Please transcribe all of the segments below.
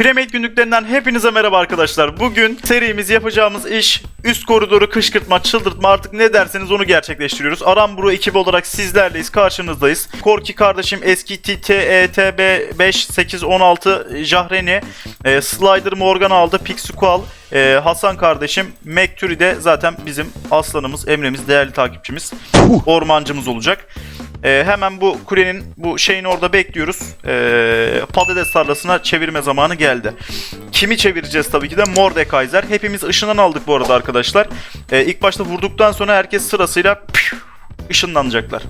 Premade günlüklerinden hepinize merhaba arkadaşlar. Bugün serimiz yapacağımız iş üst koridoru kışkırtma, çıldırtma artık ne derseniz onu gerçekleştiriyoruz. Aramburu ekibi olarak sizlerleyiz, karşınızdayız. Korki kardeşim eski E TTETB 5816 Jahreni, e, Slider Morgan aldı, Pixual, e, Hasan kardeşim, Mekturi de zaten bizim aslanımız, Emre'miz, değerli takipçimiz, ormancımız olacak. Ee, hemen bu kulenin bu şeyin orada bekliyoruz. Ee, patates tarlasına çevirme zamanı geldi. Kimi çevireceğiz tabii ki de Mordekaiser. Hepimiz ışından aldık bu arada arkadaşlar. Ee, ilk başta vurduktan sonra herkes sırasıyla püf, ışınlanacaklar.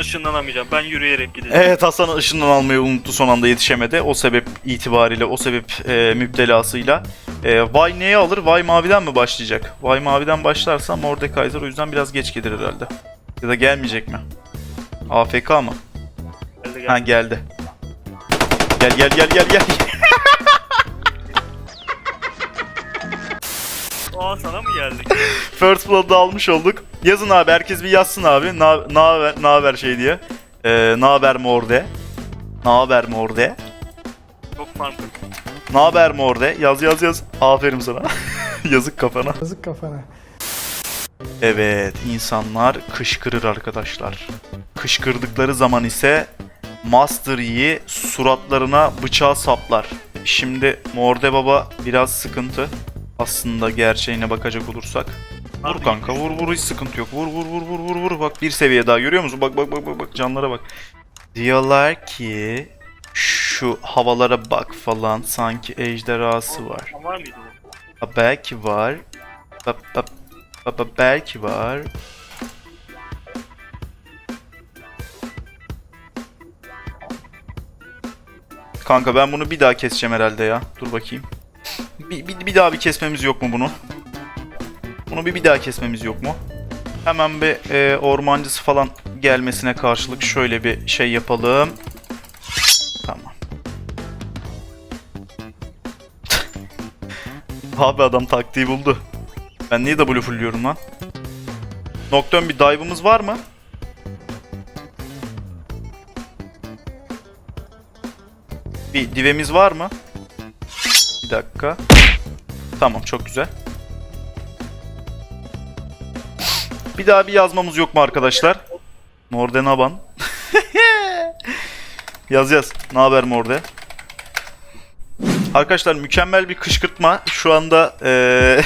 ışınlanamayacağım. Ben yürüyerek gideceğim. Evet Hasan ışından almayı unuttu son anda yetişemedi. O sebep itibariyle, o sebep e, müptelasıyla. E, Vay neye alır? Vay maviden mi başlayacak? Vay maviden başlarsa Mordekaiser o yüzden biraz geç gelir herhalde. Ya da gelmeyecek mi? AFK mı? Geldi, Ha geldi. geldi. Gel gel gel gel gel. Aa sana mı geldik? First Blood'ı almış olduk. Yazın abi herkes bir yazsın abi. Na na haber na haber şey diye. Ee, na haber morde. Na haber morde. Çok farklı. Na haber morde. Yaz yaz yaz. Aferin sana. Yazık kafana. Yazık kafana. Evet, insanlar kışkırır arkadaşlar. Kışkırdıkları zaman ise Master Yi suratlarına bıçağı saplar. Şimdi Morde Baba biraz sıkıntı. Aslında gerçeğine bakacak olursak. Vur kanka vur vur hiç sıkıntı yok. Vur vur vur vur vur vur. Bak bir seviye daha görüyor musun? Bak bak bak bak bak canlara bak. Diyorlar ki şu havalara bak falan sanki ejderhası var. Ha, belki var. Ba, ba, ba, ba, belki var. Kanka ben bunu bir daha keseceğim herhalde ya. Dur bakayım. Bir, bir, bir daha bir kesmemiz yok mu bunu? Bunu bir, bir daha kesmemiz yok mu? Hemen bir e, ormancısı falan gelmesine karşılık şöyle bir şey yapalım. Tamam. Abi adam taktiği buldu. Ben niye W fullüyorum lan? Nocturne bir dive'ımız var mı? Bir divemiz var mı? Bir dakika. Tamam çok güzel. Bir daha bir yazmamız yok mu arkadaşlar? Morde Naban. yaz yaz. Ne haber Morde? Arkadaşlar mükemmel bir kışkırtma. Şu anda eee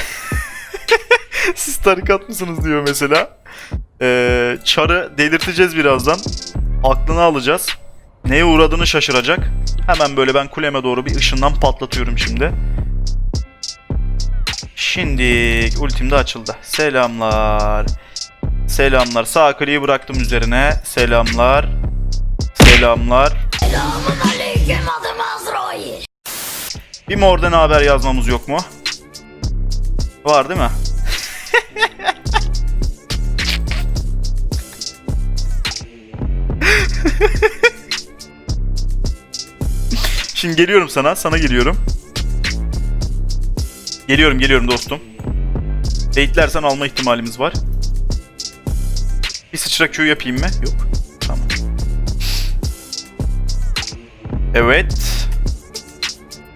siz tarikat mısınız diyor mesela. Eee Çar'ı delirteceğiz birazdan. Aklını alacağız. Neye uğradığını şaşıracak. Hemen böyle ben kuleme doğru bir ışından patlatıyorum şimdi. Şimdi ultim de açıldı. Selamlar. Selamlar. Sağ kliği bıraktım üzerine. Selamlar. Selamlar. Aleyküm adım Azrail. Bir mordan haber yazmamız yok mu? Var değil mi? Şimdi geliyorum sana, sana geliyorum. Geliyorum, geliyorum dostum. Baitlersen alma ihtimalimiz var. Bir sıçra Q yapayım mı? Yok. Tamam. Evet.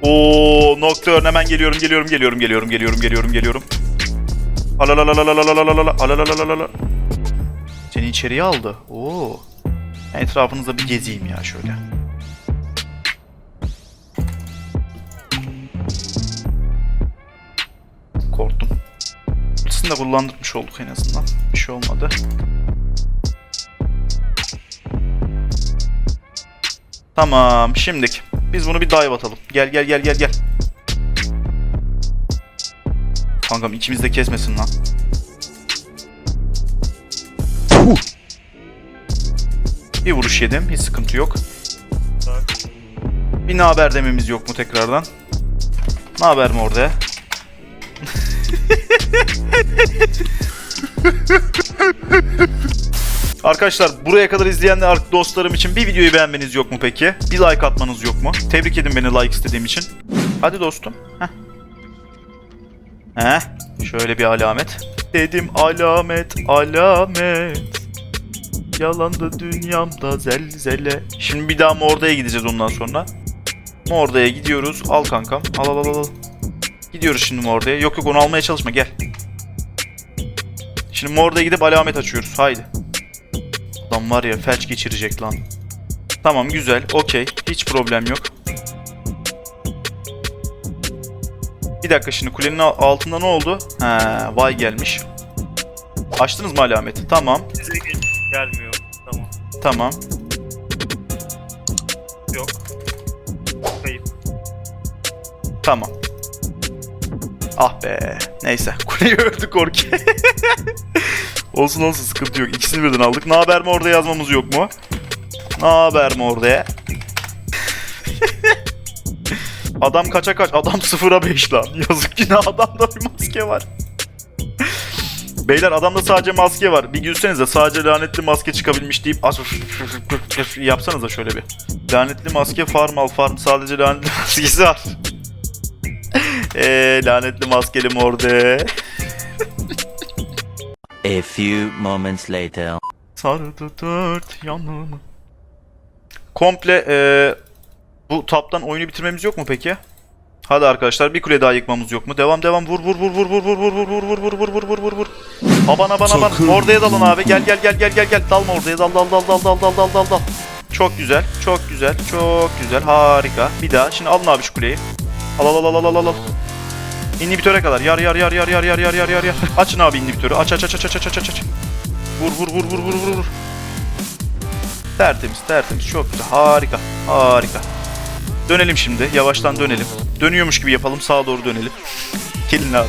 Oo, Nocturne hemen geliyorum, geliyorum, geliyorum, geliyorum, geliyorum, geliyorum, geliyorum. Alalalalalalalalalala, alalalalalalala. Seni içeriye aldı. Oo. Etrafınızda bir gezeyim ya şöyle. İkisini de kullandırmış olduk en azından. Bir şey olmadı. Tamam, şimdik. Biz bunu bir dive atalım. Gel gel gel gel gel. Kankam ikimiz de kesmesin lan. Bir vuruş yedim. Hiç sıkıntı yok. Bir ne haber dememiz yok mu tekrardan? Ne haber mi orada? Arkadaşlar buraya kadar izleyen de dostlarım için bir videoyu beğenmeniz yok mu peki? Bir like atmanız yok mu? Tebrik edin beni like istediğim için. Hadi dostum. Heh. Heh. Şöyle bir alamet. Dedim alamet alamet. Yalandı dünyamda zelzele. Şimdi bir daha Morda'ya gideceğiz ondan sonra. Morda'ya gidiyoruz. Al kankam. Al al al al. Gidiyoruz şimdi Morda'ya. Yok yok onu almaya çalışma gel. Şimdi Morda'ya gidip alamet açıyoruz. Haydi. Adam var ya felç geçirecek lan. Tamam güzel. Okey. Hiç problem yok. Bir dakika şimdi kulenin al- altında ne oldu? Ha, vay gelmiş. Açtınız mı alameti? Tamam. Size gelmiyor. Tamam. Tamam. Yok. Kayıp. Tamam. Ah be. Neyse. Kuleyi öldü Korki. olsun olsun sıkıntı yok. İkisini birden aldık. Ne haber mi orada yazmamız yok mu? Ne haber mi orada? Adam kaça kaç? Adam sıfıra 5 lan. Yazık yine adamda bir maske var. Beyler adamda sadece maske var. Bir gülsenize sadece lanetli maske çıkabilmiş deyip yapsanıza şöyle bir. Lanetli maske farm al farm sadece lanetli maskesi var. Eee lanetli maskeli morde. A few moments later. Sardı dört yanımı. Komple eee, bu taptan oyunu bitirmemiz yok mu peki? Hadi arkadaşlar bir kule daha yıkmamız yok mu? Devam devam vur vur vur vur vur vur vur vur vur vur vur vur vur vur vur. Aban aban aban. Oraya dalın abi. Gel gel gel gel gel gel. Dalma oraya dal dal dal dal dal dal dal dal dal. Çok güzel. Çok güzel. Çok güzel. Harika. Bir daha. Şimdi alın abi şu kuleyi. Al al al al al al al. İnhibitöre kadar. Yar yar yar yar yar yar yar yar yar yar. Açın abi inhibitörü. Aç aç aç aç aç aç aç aç. Vur vur vur vur vur vur vur. Tertemiz tertemiz çok güzel harika harika. Dönelim şimdi yavaştan dönelim. Dönüyormuş gibi yapalım sağa doğru dönelim. Gelin abi.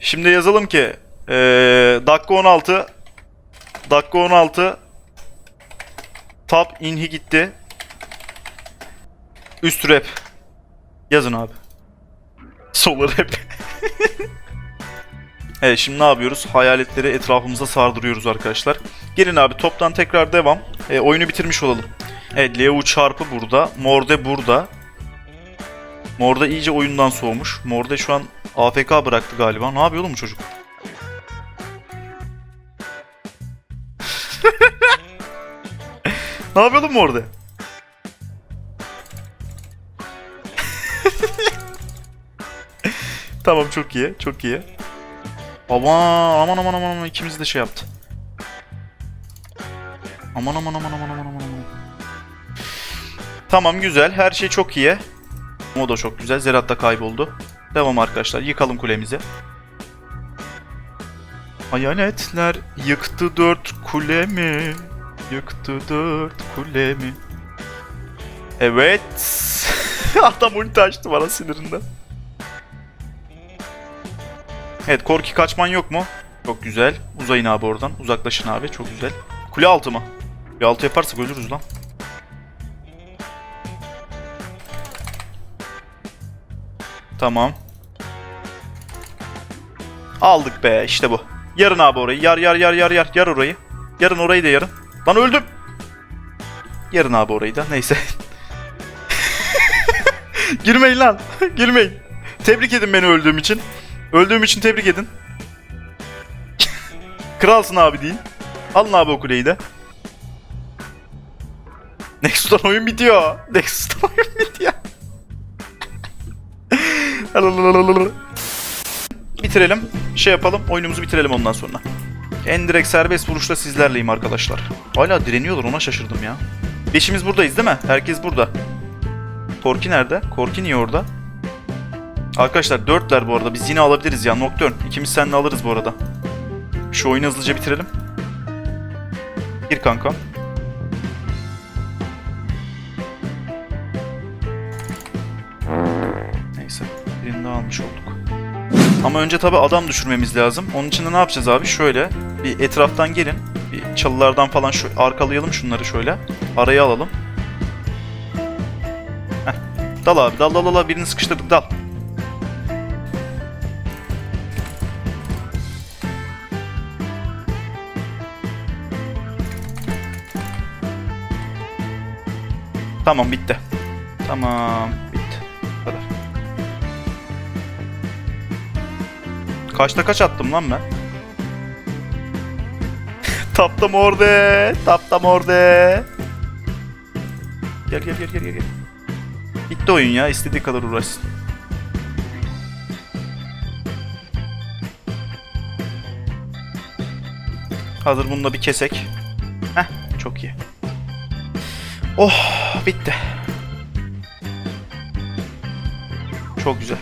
Şimdi yazalım ki eee dakika 16 dakika 16 Tap inhi gitti. Üst rap. Yazın abi. Sola rap. Evet şimdi ne yapıyoruz? Hayaletleri etrafımıza sardırıyoruz arkadaşlar. Gelin abi toptan tekrar devam. E, oyunu bitirmiş olalım. Evet Leo çarpı burada. Morde burada. Morde iyice oyundan soğumuş. Morde şu an AFK bıraktı galiba. Ne yapıyor oğlum çocuk? ne yapıyor oğlum Morde? Tamam çok iyi. Çok iyi. Aman aman aman aman aman ikimiz de şey yaptı. Aman aman aman aman aman aman. Tamam güzel her şey çok iyi. O da çok güzel. Zerat da kayboldu. Devam arkadaşlar yıkalım kulemizi. Hayaletler yıktı dört kulemi. Yıktı dört kulemi. Evet. Adam ulti açtı bana sinirinden. Evet Korki kaçman yok mu? Çok güzel. Uzayın abi oradan. Uzaklaşın abi. Çok güzel. Kule altı mı? Kule altı yaparsak ölürüz lan. Tamam. Aldık be işte bu. Yarın abi orayı. Yar yar yar yar yar. Yar orayı. Yarın orayı da yarın. Lan öldüm. Yarın abi orayı da. Neyse. Girmeyin lan. Girmeyin. Tebrik edin beni öldüğüm için. Öldüğüm için tebrik edin. Kralsın abi deyin. Alın abi o kuleyi de. Nexus'tan oyun bitiyor. Nexus'tan oyun bitiyor. Bitirelim. Şey yapalım. Oyunumuzu bitirelim ondan sonra. En direkt serbest vuruşta sizlerleyim arkadaşlar. Hala direniyorlar ona şaşırdım ya. Beşimiz buradayız değil mi? Herkes burada. Korki nerede? Korki niye orada? Arkadaşlar dörtler bu arada. Biz yine alabiliriz ya. Nocturne. İkimiz seninle alırız bu arada. Şu oyunu hızlıca bitirelim. Gir kanka. Neyse. Birini daha almış olduk. Ama önce tabi adam düşürmemiz lazım. Onun için de ne yapacağız abi? Şöyle bir etraftan gelin. Bir çalılardan falan şu arkalayalım şunları şöyle. Araya alalım. Heh. Dal abi dal dal dal birini sıkıştırdık dal. Tamam bitti. Tamam bitti. Bu kadar. Kaçta kaç attım lan ben? Tapta morde. Tapta morde. Gel gel gel gel gel. gel. Bitti oyun ya. istediği kadar uğraşsın. Hazır bunu da bir kesek. Heh, çok iyi. Oh, bitti. Çok güzel.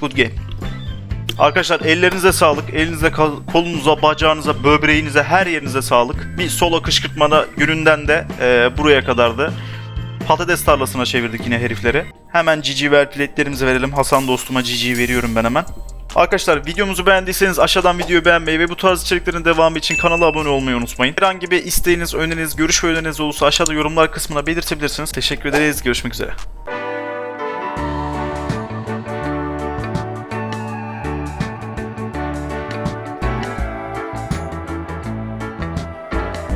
Good game. Arkadaşlar ellerinize sağlık. Elinize, kol- kolunuza, bacağınıza, böbreğinize, her yerinize sağlık. Bir solo kışkırtmada gününden de e, buraya kadardı. Patates tarlasına çevirdik yine herifleri. Hemen cici ver platlerimizi verelim. Hasan dostuma cici veriyorum ben hemen. Arkadaşlar videomuzu beğendiyseniz aşağıdan videoyu beğenmeyi ve bu tarz içeriklerin devamı için kanala abone olmayı unutmayın. Herhangi bir isteğiniz, öneriniz, görüş ve öneriniz olursa aşağıda yorumlar kısmına belirtebilirsiniz. Teşekkür ederiz. Görüşmek üzere.